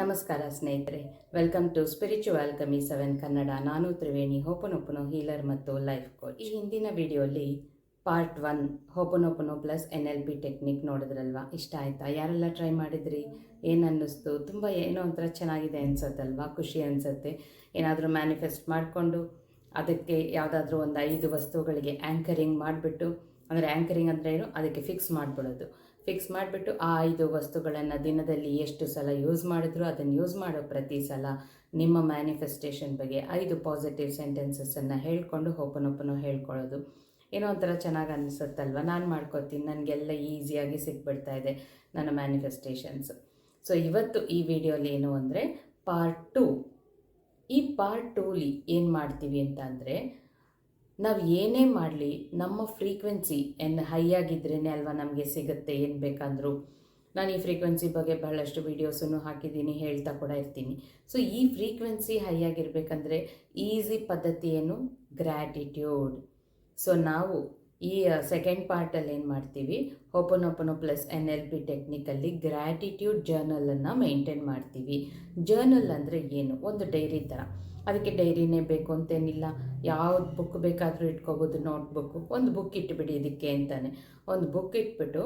ನಮಸ್ಕಾರ ಸ್ನೇಹಿತರೆ. Welcome to spiritual ಕಮಿ ಸೆವೆನ್ ಕನ್ನಡ ನಾನು ತ್ರಿವೇಣಿ, ಹೋಪನೊಪ್ಪನೋ ಹೀಲರ್ ಮತ್ತು ಲೈಫ್ ಕೋಚ್ ಈ ಹಿಂದಿನ ವಿಡಿಯೋಲಿ part one Ho'oponopono plus N L P technique ನೋಡಿದ್ರಲ್ವಾ? ಇಷ್ಟ ಆಯ್ತಾ? ಯಾರೆಲ್ಲ ಟ್ರೈ ಮಾಡಿದ್ರಿ? ಏನು ಅನ್ನಿಸ್ತು? ತುಂಬ ಏನೋ ಒಂಥರ ಚೆನ್ನಾಗಿದೆ ಅನ್ಸತ್ತಲ್ವಾ? ಖುಷಿ ಅನಿಸುತ್ತೆ. ಏನಾದರೂ ಮ್ಯಾನಿಫೆಸ್ಟ್ ಮಾಡಿಕೊಂಡು ಅದಕ್ಕೆ ಯಾವುದಾದ್ರೂ ಒಂದು ಐದು ವಸ್ತುಗಳಿಗೆ ಆ್ಯಂಕರಿಂಗ್ ಮಾಡಿಬಿಟ್ಟು, ಅಂದರೆ ಆ್ಯಂಕರಿಂಗ್ ಅಂದರೆ ಏನು? ಅದಕ್ಕೆ ಫಿಕ್ಸ್ ಮಾಡಿಬಿಡೋದು. ಫಿಕ್ಸ್ ಮಾಡಿಬಿಟ್ಟು ಆ ಐದು ವಸ್ತುಗಳನ್ನು ದಿನದಲ್ಲಿ ಎಷ್ಟು ಸಲ ಯೂಸ್ ಮಾಡಿದ್ರು ಅದನ್ನು ಯೂಸ್ ಮಾಡೋ ಪ್ರತಿ ಸಲ ನಿಮ್ಮ ಮ್ಯಾನಿಫೆಸ್ಟೇಷನ್ ಬಗ್ಗೆ ಐದು ಪಾಸಿಟಿವ್ ಸೆಂಟೆನ್ಸಸ್ಸನ್ನು ಹೇಳ್ಕೊಂಡು ಒಬ್ಬನೊಬ್ಬನು ಹೇಳ್ಕೊಳ್ಳೋದು. ಏನೋ ಒಂಥರ ಚೆನ್ನಾಗಿ ಅನಿಸುತ್ತಲ್ವ? ನಾನು ಮಾಡ್ಕೋತೀನಿ. ನನಗೆಲ್ಲ ಈಸಿಯಾಗಿ ಸಿಕ್ಬಿಡ್ತಾ ಇದೆ ನನ್ನ ಮ್ಯಾನಿಫೆಸ್ಟೇಷನ್ಸ್ ಸೊ ಇವತ್ತು ಈ ವಿಡಿಯೋಲಿ ಏನು ಅಂದರೆ ಪಾರ್ಟ್ ಟು ಈ ಪಾರ್ಟ್ ಟೂಲಿ ಏನು ಮಾಡ್ತೀವಿ ಅಂತ ಅಂದರೆ ನಾವು ಏನೇ ಮಾಡಲಿ, ನಮ್ಮ ಫ್ರೀಕ್ವೆನ್ಸಿ ಏನು ಹೈ ಆಗಿದ್ರೇ ಅಲ್ವಾ ನಮಗೆ ಸಿಗುತ್ತೆ, ಏನು ಬೇಕಾದರೂ. ನಾನು ಈ ಫ್ರೀಕ್ವೆನ್ಸಿ ಬಗ್ಗೆ ಬಹಳಷ್ಟು ವೀಡಿಯೋಸನ್ನು ಹಾಕಿದ್ದೀನಿ, ಹೇಳ್ತಾ ಕೂಡ ಇರ್ತೀನಿ. ಸೊ ಈ ಫ್ರೀಕ್ವೆನ್ಸಿ ಹೈ ಆಗಿರಬೇಕಂದ್ರೆ ಈಸಿ ಪದ್ಧತಿ ಏನು ಗ್ರ್ಯಾಟಿಟ್ಯೂಡ್ ಸೊ ನಾವು ಈ ಸೆಕೆಂಡ್ ಪಾರ್ಟಲ್ಲಿ ಏನು ಮಾಡ್ತೀವಿ open plus N L P ಟೆಕ್ನಿಕಲ್ಲಿ gratitude ಜರ್ನಲನ್ನು ಮೇಂಟೈನ್ ಮಾಡ್ತೀವಿ. ಜರ್ನಲ್ ಅಂದರೆ ಏನು? ಒಂದು ಡೈರಿ ಥರ ಅದಕ್ಕೆ ಡೈರಿನೇ ಬೇಕು ಅಂತೇನಿಲ್ಲ. ಯಾವ್ದು ಬುಕ್ ಬೇಕಾದರೂ ಇಟ್ಕೋಬೋದು ನೋಟ್ ಬುಕ್ಕು ಒಂದು ಬುಕ್ ಇಟ್ಬಿಡಿ ಇದಕ್ಕೆ ಅಂತಾನೆ. ಒಂದು ಬುಕ್ ಇಟ್ಬಿಟ್ಟು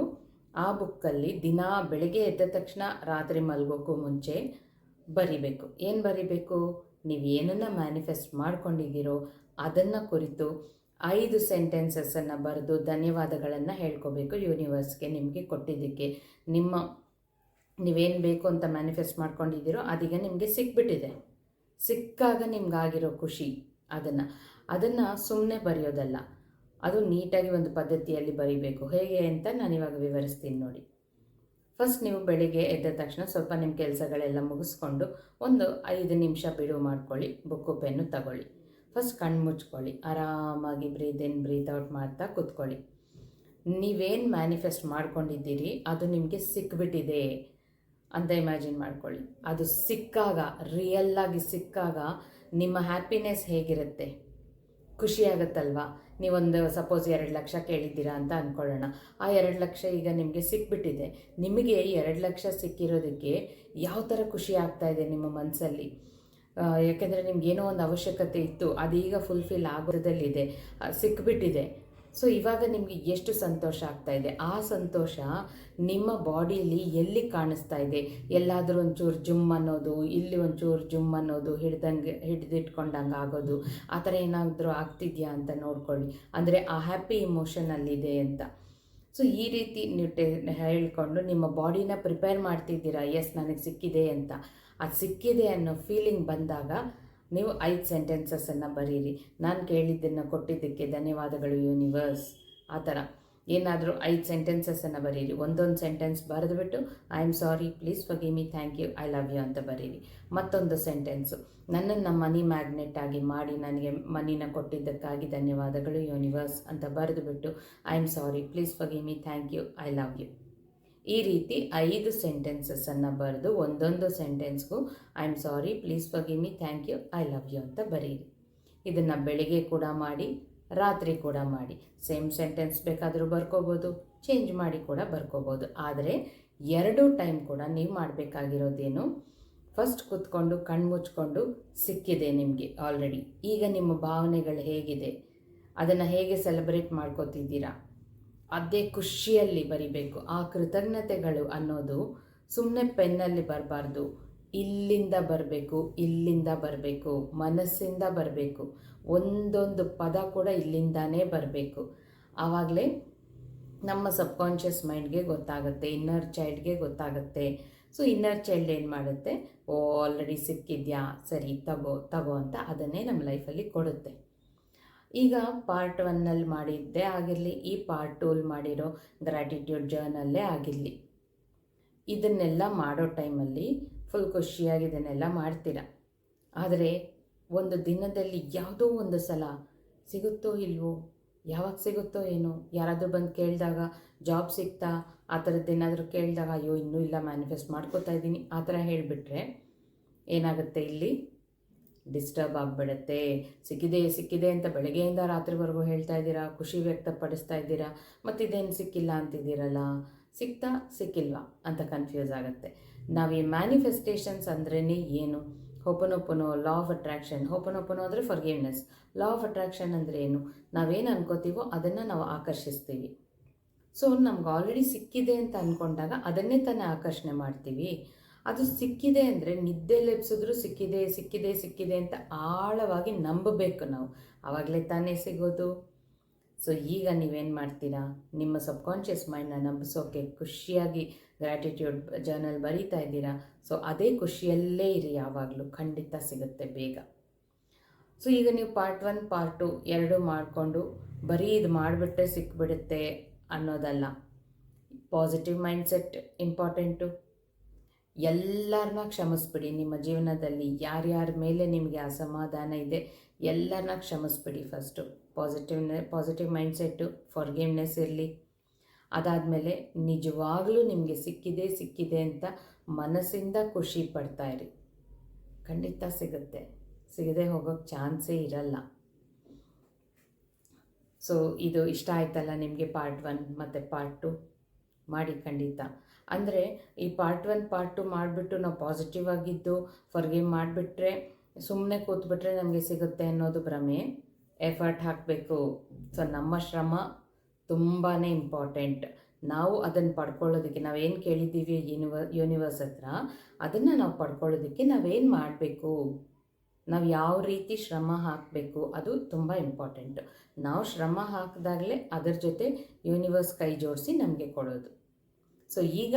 ಆ ಬುಕ್ಕಲ್ಲಿ ದಿನ ಬೆಳಗ್ಗೆ ಎದ್ದ ತಕ್ಷಣ ರಾತ್ರಿ ಮಲಗೋಕ್ಕೂ ಮುಂಚೆ ಬರಿಬೇಕು. ಏನು ಬರಿಬೇಕು? ನೀವು ಏನನ್ನು ಮ್ಯಾನಿಫೆಸ್ಟ್ ಮಾಡ್ಕೊಂಡಿದ್ದೀರೋ ಅದನ್ನು ಕುರಿತು ಐದು ಸೆಂಟೆನ್ಸಸ್ಸನ್ನು ಬರೆದು ಧನ್ಯವಾದಗಳನ್ನು ಹೇಳ್ಕೋಬೇಕು ಯೂನಿವರ್ಸ್ಗೆ ನಿಮಗೆ ಕೊಟ್ಟಿದ್ದಕ್ಕೆ. ನಿಮ್ಮ ನೀವೇನು ಬೇಕು ಅಂತ ಮ್ಯಾನಿಫೆಸ್ಟ್ ಮಾಡ್ಕೊಂಡಿದ್ದೀರೋ ಅದೀಗ ನಿಮಗೆ ಸಿಕ್ಬಿಟ್ಟಿದೆ. ಸಿಕ್ಕಾಗ ನಿಮ್ಗಾಗಿರೋ ಖುಷಿ ಅದನ್ನು. ಅದನ್ನು ಸುಮ್ಮನೆ ಬರೆಯೋದಲ್ಲ. ಅದು ನೀಟಾಗಿ ಒಂದು ಪದ್ಧತಿಯಲ್ಲಿ ಬರೀಬೇಕು. ಹೇಗೆ ಅಂತ ನಾನು ಇವಾಗ ವಿವರಿಸ್ತೀನಿ ನೋಡಿ. ಫಸ್ಟ್ ನೀವು ಬೆಳಿಗ್ಗೆ ಎದ್ದ ತಕ್ಷಣ ಸ್ವಲ್ಪ ನಿಮ್ಮ ಕೆಲಸಗಳೆಲ್ಲ ಮುಗಿಸ್ಕೊಂಡು ಒಂದು ಐದು ನಿಮಿಷ ಬಿಡುವು ಮಾಡ್ಕೊಳ್ಳಿ. ಬುಕ್ಕು ಪೆನ್ನು ತಗೊಳ್ಳಿ. ಫಸ್ಟ್ ಕಣ್ಣು ಮುಚ್ಕೊಳ್ಳಿ. ಆರಾಮಾಗಿ ಬ್ರೀತ್ ಇನ್, ಬ್ರೀತ್ ಔಟ್ ಮಾಡ್ತಾ ಕೂತ್ಕೊಳ್ಳಿ. ನೀವೇನು ಮ್ಯಾನಿಫೆಸ್ಟ್ ಮಾಡ್ಕೊಂಡಿದ್ದೀರಿ, ಅದು ನಿಮಗೆ ಸಿಕ್ಬಿಟ್ಟಿದೆ. ಅಂತ ಇಮ್ಯಾಜಿನ್ ಮಾಡ್ಕೊಳ್ಳಿ. ಅದು ಸಿಕ್ಕಾಗ ರಿಯಲ್ಲಾಗಿ ಸಿಕ್ಕಾಗ ನಿಮ್ಮ ಹ್ಯಾಪಿನೆಸ್ ಹೇಗಿರುತ್ತೆ? ಖುಷಿ ಆಗುತ್ತಲ್ವಾ? ನೀವೊಂದು ಸಪೋಸ್ ಎರಡು ಲಕ್ಷ ಕೇಳಿದ್ದೀರಾ ಅಂತ ಅಂದ್ಕೊಳ್ಳೋಣ ಆ ಎರಡು ಲಕ್ಷ ಈಗ ನಿಮಗೆ ಸಿಕ್ಬಿಟ್ಟಿದೆ. ನಿಮಗೆ ಎರಡು ಲಕ್ಷ ಸಿಕ್ಕಿರೋದಕ್ಕೆ ಯಾವ ಥರ ಖುಷಿ ಆಗ್ತಾ ಇದೆ ನಿಮ್ಮ ಮನಸ್ಸಲ್ಲಿ ಯಾಕೆಂದರೆ ನಿಮ್ಗೆ ಏನೋ ಒಂದು ಅವಶ್ಯಕತೆ ಇತ್ತು, ಅದೀಗ ಫುಲ್ಫಿಲ್ ಆಗೋದಲ್ಲಿದೆ ಸಿಕ್ಬಿಟ್ಟಿದೆ. ಸೊ ಇವಾಗ ನಿಮಗೆ ಎಷ್ಟು ಸಂತೋಷ ಆಗ್ತಾ ಇದೆ? ಆ ಸಂತೋಷ ನಿಮ್ಮ ಬಾಡಿಯಲ್ಲಿ ಎಲ್ಲಿ ಕಾಣಿಸ್ತಾ ಇದೆ? ಎಲ್ಲಾದರೂ ಒಂಚೂರು ಜುಮ್ ಅನ್ನೋದು, ಇಲ್ಲಿ ಒಂಚೂರು ಜುಮ್ ಅನ್ನೋದು ಹಿಡ್ದಂಗೆ, ಹಿಡಿದಿಟ್ಕೊಂಡಂಗೆ ಆಗೋದು, ಆ ಥರ ಏನಾದರೂ ಆಗ್ತಿದೆಯಾ ಅಂತ ನೋಡ್ಕೊಳ್ಳಿ. ಅಂದರೆ ಆ ಹ್ಯಾಪಿ ಇಮೋಷನಲ್ಲಿದೆ ಅಂತ. ಸೊ ಈ ರೀತಿ ನೀವು ಟೆ, ಹೇಳ್ಕೊಂಡು ನಿಮ್ಮ ಬಾಡಿನ ಪ್ರಿಪೇರ್ ಮಾಡ್ತಿದ್ದೀರಾ? ಎಸ್ ನನಗೆ ಸಿಕ್ಕಿದೆ ಅಂತ. ಅದು ಸಿಕ್ಕಿದೆ ಅನ್ನೋ ಫೀಲಿಂಗ್ ಬಂದಾಗ ನೀವು ಐದು ಸೆಂಟೆನ್ಸಸ್ಸನ್ನು ಬರೀರಿ. ನಾನು ಕೇಳಿದ್ದನ್ನು ಕೊಟ್ಟಿದ್ದಕ್ಕೆ ಧನ್ಯವಾದಗಳು, ಯೂನಿವರ್ಸ್. ಆ ಥರ. ಏನಾದರೂ ಐದು ಸೆಂಟೆನ್ಸಸ್ಸನ್ನು ಬರೀರಿ. ಒಂದೊಂದು sentence ಬರೆದುಬಿಟ್ಟು, I am sorry, please forgive me, thank you, I love you ಅಂತ ಬರೀರಿ. ಮತ್ತೊಂದು ಸೆಂಟೆನ್ಸು. ನನ್ನನ್ನು ಮನಿ ಮ್ಯಾಗ್ನೆಟ್ ಆಗಿ ಮಾಡಿ, ನನಗೆ ಮನಿನ ಕೊಟ್ಟಿದ್ದಕ್ಕಾಗಿ ಧನ್ಯವಾದಗಳು, ಯೂನಿವರ್ಸ್ ಅಂತ ಬರೆದುಬಿಟ್ಟು, I am sorry, please forgive me, thank you, I love you. ಈ ರೀತಿ ಐದು ಸೆಂಟೆನ್ಸಸ್ಸನ್ನು ಬರೆದು ಒಂದೊಂದು ಸೆಂಟೆನ್ಸ್ಗೂ I am sorry please forgive me thank you I love you ಅಂತ ಬರೀರಿ. ಇದನ್ನು ಬೆಳಿಗ್ಗೆ ಕೂಡ ಮಾಡಿ, ರಾತ್ರಿ ಕೂಡ ಮಾಡಿ. ಸೇಮ್ ಸೆಂಟೆನ್ಸ್ ಬೇಕಾದರೂ ಬರ್ಕೋಬೋದು ಚೇಂಜ್ ಮಾಡಿ ಕೂಡ ಬರ್ಕೋಬೋದು. ಆದರೆ ಎರಡೂ ಟೈಮ್ ಕೂಡ ನೀವು ಮಾಡಬೇಕಾಗಿರೋದೇನು ಫಸ್ಟ್ ಕೂತ್ಕೊಂಡು, ಕಣ್ಣು ಮುಚ್ಕೊಂಡು ಸಿಕ್ಕಿದೆ ನಿಮಗೆ ಆಲ್ರೆಡಿ ಈಗ ನಿಮ್ಮ ಭಾವನೆಗಳು ಹೇಗಿದೆ, ಅದನ್ನು ಹೇಗೆ ಸೆಲೆಬ್ರೇಟ್ ಮಾಡ್ಕೋತಿದ್ದೀರಾ? ಅದೇ ಖುಷಿಯಲ್ಲಿ ಬರಿಬೇಕು. ಆ ಕೃತಜ್ಞತೆಗಳು ಅನ್ನೋದು ಸುಮ್ಮನೆ ಪೆನ್ನಲ್ಲಿ ಬರಬಾರ್ದು. ಇಲ್ಲಿಂದ ಬರಬೇಕು ಇಲ್ಲಿಂದ ಬರಬೇಕು, ಮನಸ್ಸಿಂದ ಬರಬೇಕು. ಒಂದೊಂದು ಪದ ಕೂಡ ಇಲ್ಲಿಂದಾನೇ ಬರಬೇಕು. ಆವಾಗಲೇ ನಮ್ಮ ಸಬ್ಕಾನ್ಷಿಯಸ್ ಮೈಂಡ್ಗೆ ಗೊತ್ತಾಗುತ್ತೆ, ಇನ್ನರ್ ಚೈಲ್ಡ್ಗೆ ಗೊತ್ತಾಗುತ್ತೆ. ಸೊ, ಇನ್ನರ್ ಚೈಲ್ಡ್ ಏನು ಮಾಡುತ್ತೆ? ಓ, ಆಲ್ರೆಡಿ ಸಿಕ್ಕಿದ್ಯಾ? ಸರಿ, ತಗೋ ತಗೋ ಅಂತ ಅದನ್ನೇ ನಮ್ಮ ಲೈಫಲ್ಲಿ ಕೊಡುತ್ತೆ. ಈಗ ಪಾರ್ಟ್ ಒನ್ನಲ್ಲಿ ಮಾಡಿದ್ದೇ, ಆಗಿರಲಿ ಈ ಪಾರ್ಟ್ ಟೂಲ್ ಮಾಡಿರೋ ಗ್ರ್ಯಾಟಿಟ್ಯೂಡ್ ಜರ್ನಲ್ಲೇ ಆಗಿರಲಿ. ಇದನ್ನೆಲ್ಲ ಮಾಡೋ ಟೈಮಲ್ಲಿ ಫುಲ್ ಖುಷಿಯಾಗಿ ಇದನ್ನೆಲ್ಲ ಮಾಡ್ತೀರ? ಆದರೆ ಒಂದು ದಿನದಲ್ಲಿ ಯಾವುದೋ ಒಂದು ಸಲ ಸಿಗುತ್ತೋ ಇಲ್ವೋ, ಯಾವಾಗ ಸಿಗುತ್ತೋ ಏನೋ, ಯಾರಾದರೂ ಬಂದು ಕೇಳಿದಾಗ ಜಾಬ್ ಸಿಗ್ತಾ ಆ ಥರದ್ದೇನಾದರೂ ಕೇಳಿದಾಗ, ಅಯ್ಯೋ, ಇನ್ನೂ ಇಲ್ಲ ಮ್ಯಾನಿಫೆಸ್ಟ್ ಮಾಡ್ಕೋತಾ ಇದ್ದೀನಿ. ಆ ಥರ ಹೇಳಿಬಿಟ್ರೆ ಏನಾಗುತ್ತೆ ಇಲ್ಲಿ? ಡಿಸ್ಟರ್ಬ್ ಆಗಿಬಿಡುತ್ತೆ. ಸಿಕ್ಕಿದೆ ಸಿಕ್ಕಿದೆ ಅಂತ ಬೆಳಗ್ಗೆಯಿಂದ ರಾತ್ರಿವರೆಗೂ ಹೇಳ್ತಾ ಇದ್ದೀರಾ? ಖುಷಿ ವ್ಯಕ್ತಪಡಿಸ್ತಾ ಇದ್ದೀರಾ? ಮತ್ತು ಇದೇನು ಸಿಕ್ಕಿಲ್ಲ ಅಂತಿದ್ದೀರಲ್ಲ? ಸಿಕ್ತಾ, ಸಿಕ್ಕಿಲ್ವಾ ಅಂತ ಕನ್ಫ್ಯೂಸ್ ಆಗುತ್ತೆ. ನಾವು ಈ ಮ್ಯಾನಿಫೆಸ್ಟೇಷನ್ಸ್ ಅಂದ್ರೇ ಏನು? ಹೋಪನೋಪನೋ ಲಾ ಆಫ್ ಅಟ್ರಾಕ್ಷನ್ ಓಪನು ಅಂದರೆ ಫರ್ಗಿವ್ನೆಸ್ ಲಾ ಆಫ್ ಅಟ್ರಾಕ್ಷನ್ ಅಂದರೆ ಏನು? ನಾವೇನು ಅನ್ಕೋತೀವೋ ಅದನ್ನು ನಾವು ಆಕರ್ಷಿಸ್ತೀವಿ. ಸೊ ನಮ್ಗೆ ಆಲ್ರೆಡಿ ಸಿಕ್ಕಿದೆ ಅಂತ ಅಂದ್ಕೊಂಡಾಗ ಅದನ್ನೇ ತಾನೇ ಆಕರ್ಷಣೆ ಮಾಡ್ತೀವಿ. ಅದು ಸಿಕ್ಕಿದೆ ಅಂದರೆ ನಿದ್ದೆ ಲೆಪ್ಸಿದ್ರು ಸಿಕ್ಕಿದೆ ಸಿಕ್ಕಿದೆ ಸಿಕ್ಕಿದೆ ಅಂತ ಆಳವಾಗಿ ನಂಬಬೇಕು ನಾವು. ಆವಾಗಲೇ ತಾನೇ ಸಿಗೋದು. ಸೊ ಈಗ ನೀವೇನು ಮಾಡ್ತೀರಾ? ನಿಮ್ಮ ಸಬ್ಕಾನ್ಷಿಯಸ್ ಮೈಂಡ್ನ ನಂಬಿಸೋಕೆ ಖುಷಿಯಾಗಿ ಗ್ರ್ಯಾಟಿಟ್ಯೂಡ್ ಜರ್ನಲ್ ಬರೀತಾ ಇದ್ದೀರಾ? ಸೊ ಅದೇ ಖುಷಿಯಲ್ಲೇ ಇರಿ ಯಾವಾಗಲೂ. ಖಂಡಿತ ಸಿಗುತ್ತೆ ಬೇಗ. ಸೊ ಈಗ ನೀವು ಪಾರ್ಟ್ ಒನ್ ಪಾರ್ಟ್ ಟು ಎರಡು ಮಾಡಿಕೊಂಡು ಬರೀ ಇದು ಮಾಡಿಬಿಟ್ರೆ ಸಿಕ್ಬಿಡುತ್ತೆ ಅನ್ನೋದಲ್ಲ. ಪಾಸಿಟಿವ್ ಮೈಂಡ್ಸೆಟ್ ಇಂಪಾರ್ಟೆಂಟು ಎಲ್ಲರನ್ನ ಕ್ಷಮಿಸ್ಬಿಡಿ. ನಿಮ್ಮ ಜೀವನದಲ್ಲಿ ಯಾರ್ಯಾರ ಮೇಲೆ ನಿಮಗೆ ಅಸಮಾಧಾನ ಇದೆ ಎಲ್ಲರನ್ನ ಕ್ಷಮಿಸ್ಬಿಡಿ ಫಸ್ಟು ಪಾಸಿಟಿವ್ನೆ ಪಾಸಿಟಿವ್ ಮೈಂಡ್ಸೆಟ್ಟು ಫಾರ್ಗಿವ್ನೆಸ್ ಇರಲಿ. ಅದಾದಮೇಲೆ ನಿಜವಾಗಲೂ ನಿಮಗೆ ಸಿಕ್ಕಿದೆ ಸಿಕ್ಕಿದೆ ಅಂತ ಮನಸ್ಸಿಂದ ಖುಷಿ ಪಡ್ತಾ ಇರಿ. ಖಂಡಿತ ಸಿಗುತ್ತೆ. ಸಿಗದೆ ಹೋಗೋಕ್ಕೆ ಚಾನ್ಸೇ ಇರಲ್ಲ. ಸೊ ಇದು ಇಷ್ಟ ಆಯ್ತಲ್ಲ ನಿಮಗೆ ಪಾರ್ಟ್ ಒನ್ ಮತ್ತು ಪಾರ್ಟ್ ಟು ಮಾಡಿ ಖಂಡಿತ. ಅಂದರೆ ಈ ಪಾರ್ಟ್ ಒನ್ ಪಾರ್ಟ್ ಟು ಮಾಡಿಬಿಟ್ಟು ನಾವು ಪಾಸಿಟಿವ್ ಆಗಿದ್ದು ಫರ್ಗಿವ್ ಮಾಡಿಬಿಟ್ರೆ ಸುಮ್ಮನೆ ಕೂತ್ಬಿಟ್ರೆ ನಮಗೆ ಸಿಗುತ್ತೆ ಅನ್ನೋದು ಭ್ರಮೆ. ಎಫರ್ಟ್ ಹಾಕಬೇಕು. ಸೊ ನಮ್ಮ ಶ್ರಮ ತುಂಬಾ ಇಂಪಾರ್ಟೆಂಟ್ ನಾವು ಅದನ್ನು ಪಡ್ಕೊಳ್ಳೋದಕ್ಕೆ ನಾವೇನು ಕೇಳಿದ್ದೀವಿ ಯೂನಿವ ಯೂನಿವರ್ಸ್ ಹತ್ರ, ಅದನ್ನು ನಾವು ಪಡ್ಕೊಳ್ಳೋದಕ್ಕೆ ನಾವೇನು ಮಾಡಬೇಕು? ನಾವು ಯಾವ ರೀತಿ ಶ್ರಮ ಹಾಕಬೇಕು? ಅದು ತುಂಬ ಇಂಪಾರ್ಟೆಂಟ್ ನಾವು ಶ್ರಮ ಹಾಕಿದಾಗಲೇ ಅದರ ಜೊತೆ ಯೂನಿವರ್ಸ್ ಕೈ ಜೋಡಿಸಿ ನಮಗೆ ಕೊಡೋದು. ಸೊ ಈಗ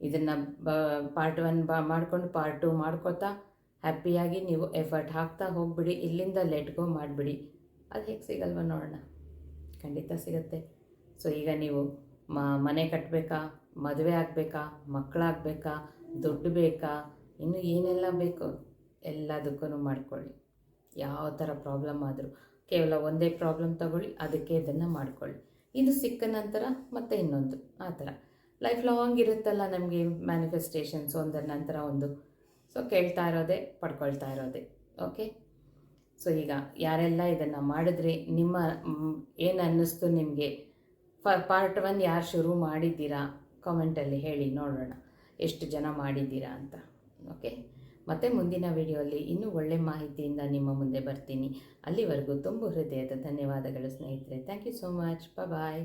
ಇದನ್ನು ಬ ಪಾರ್ಟ್ ಒನ್ ಬ, ಮಾಡ್ಕೊಂಡು ಪಾರ್ಟ್ ಟು ಮಾಡ್ಕೋತಾ ಹ್ಯಾಪಿಯಾಗಿ ನೀವು ಎಫರ್ಟ್ ಹಾಕ್ತಾ ಹೋಗ್ಬಿಡಿ. ಇಲ್ಲಿಂದ ಲೆಟ್ ಗೋ ಮಾಡಿಬಿಡಿ. ಅದು ಹೇಗೆ ಸಿಗಲ್ವ ನೋಡೋಣ. ಖಂಡಿತ ಸಿಗುತ್ತೆ. ಸೊ ಈಗ ನೀವು ಮ, ಮನೆ ಕಟ್ಟಬೇಕಾ ಮದುವೆ ಆಗಬೇಕಾ? ಮಕ್ಕಳಾಗಬೇಕಾ? ದುಡ್ಡು ಬೇಕಾ? ಇನ್ನು ಏನೆಲ್ಲ ಬೇಕು? ಎಲ್ಲದಕ್ಕೂ ಮಾಡ್ಕೊಳ್ಳಿ. ಯಾವ ಥರ ಪ್ರಾಬ್ಲಮ್ ಆದರೂ. ಕೇವಲ ಒಂದೇ ಪ್ರಾಬ್ಲಮ್ ತಗೊಳ್ಳಿ, ಅದಕ್ಕೆ ಇದನ್ನು ಮಾಡ್ಕೊಳ್ಳಿ. ಇದು ಸಿಕ್ಕ ನಂತರ ಮತ್ತೆ ಇನ್ನೊಂದು. ಆ ಥರ ಲೈಫ್ ಲಾಂಗ್ ಇರುತ್ತಲ್ಲ ನಮಗೆ ಮ್ಯಾನಿಫೆಸ್ಟೇಷನ್ಸ್ ಒಂದರ ನಂತರ ಒಂದು. ಸೊ ಕೇಳ್ತಾ ಇರೋದೇ, ಪಡ್ಕೊಳ್ತಾ ಇರೋದೆ. ಓಕೆ ಸೊ ಈಗ ಯಾರೆಲ್ಲ ಇದನ್ನು ಮಾಡಿದ್ರೆ ನಿಮ್ಮ ಏನು ಅನ್ನಿಸ್ತು ನಿಮಗೆ? ಫ ಪಾರ್ಟ್ ಒನ್ ಯಾರು ಶುರು ಮಾಡಿದ್ದೀರಾ? ಕಾಮೆಂಟಲ್ಲಿ ಹೇಳಿ, ನೋಡೋಣ. ಎಷ್ಟು ಜನ ಮಾಡಿದ್ದೀರಾ ಅಂತ. ಓಕೆ ಮತ್ತು ಮುಂದಿನ ವಿಡಿಯೋಲಿ ಇನ್ನೂ ಒಳ್ಳೆ ಮಾಹಿತಿಯಿಂದ ನಿಮ್ಮ ಮುಂದೆ ಬರ್ತೀನಿ. ಅಲ್ಲಿವರೆಗೂ ತುಂಬ ಹೃದಯದ ಧನ್ಯವಾದಗಳು ಸ್ನೇಹಿತರೆ. Thank you so much bye